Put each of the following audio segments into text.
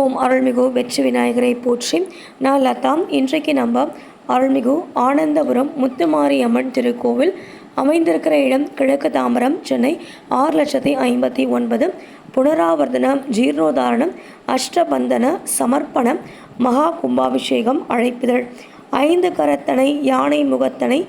ஓம் அருள்மிகு வெற்றி விநாயகரை போற்றி நான் லதாம் இன்றைக்கு நம்ம அருள்மிகு ஆனந்தபுரம் முத்துமாரியம்மன் திருக்கோவில் அமைந்திருக்கிற இடம் கிழக்கு தாம்பரம் சென்னை ஆறு லட்சத்தி ஐம்பத்தி ஒன்பது. புனராவர்த்தனம் ஜீர்ணோதாரணம் அஷ்டபந்தன சமர்ப்பணம் மகா கும்பாபிஷேகம் அழைப்பிதழ். ஐந்து கரத்தனை யானை முகத்தனை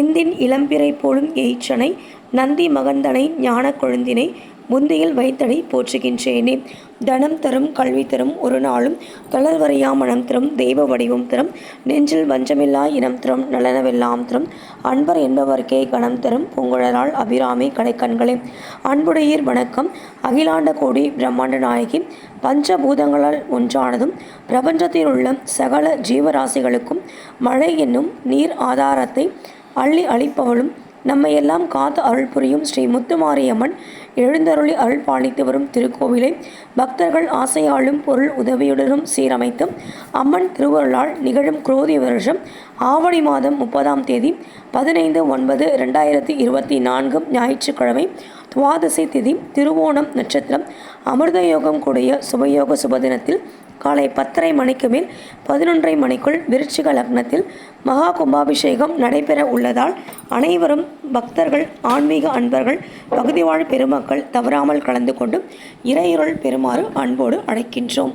இந்தின் இளம்பிறை போலும் எயிற்றனை நந்தி மகந்தனை ஞான கொழுந்தினை முந்தியில் வைத்தடை போற்றுகின்றேனே. தனம் தரும் கல்வி தரும் ஒரு நாளும் தளர்வரையா மனம் தரும் தெய்வ வடிவம் தரும் நெஞ்சில் வஞ்சமில்லா இனம் தரும் நலனவெல்லாம் தரும். அன்பர் என்பவர்க்கே கணம் தரும் பூங்குழலால் அபிராமி கடைக்கண்களே அன்புடையீர் வணக்கம். அகிலாண்ட கோடி பிரம்மாண்ட நாயகி பஞ்சபூதங்களால் ஒன்றானதும் பிரபஞ்சத்தில் உள்ள சகல ஜீவராசிகளுக்கும் மழை என்னும் நீர் ஆதாரத்தை அள்ளி அளிப்பவளும் நம்மையெல்லாம் காத்து அருள் புரியும் ஸ்ரீ முத்துமாரியம்மன் எழுந்தருளி அருள் பாலித்து வரும் திருக்கோவிலை. பக்தர்கள் ஆசையாலும் பொருள் உதவியுடனும் சீரமைத்தும் அம்மன் திருவருளால் நிகழும் குரோதி வருஷம் ஆவணி மாதம் முப்பதாம் தேதி பதினைந்து ஒன்பது ரெண்டாயிரத்தி இருபத்தி நான்கு ஞாயிற்றுக்கிழமை துவாதசி திதி திருவோணம் நட்சத்திரம் அமிர்த யோகம் கூடிய சுபயோக சுபதினத்தில் காலை பத்தரை மணிக்கு மேல் பதினொன்றரை மணிக்குள் விருச்சிக லக்னத்தில் மகா கும்பாபிஷேகம் நடைபெற உள்ளதால் அனைவரும் பக்தர்கள் ஆன்மீக அன்பர்கள் பகுதி வாழ் பெருமக்கள் தவறாமல் கலந்து கொண்டு இறையுருள் பெறுமாறு அன்போடு அழைக்கின்றோம்.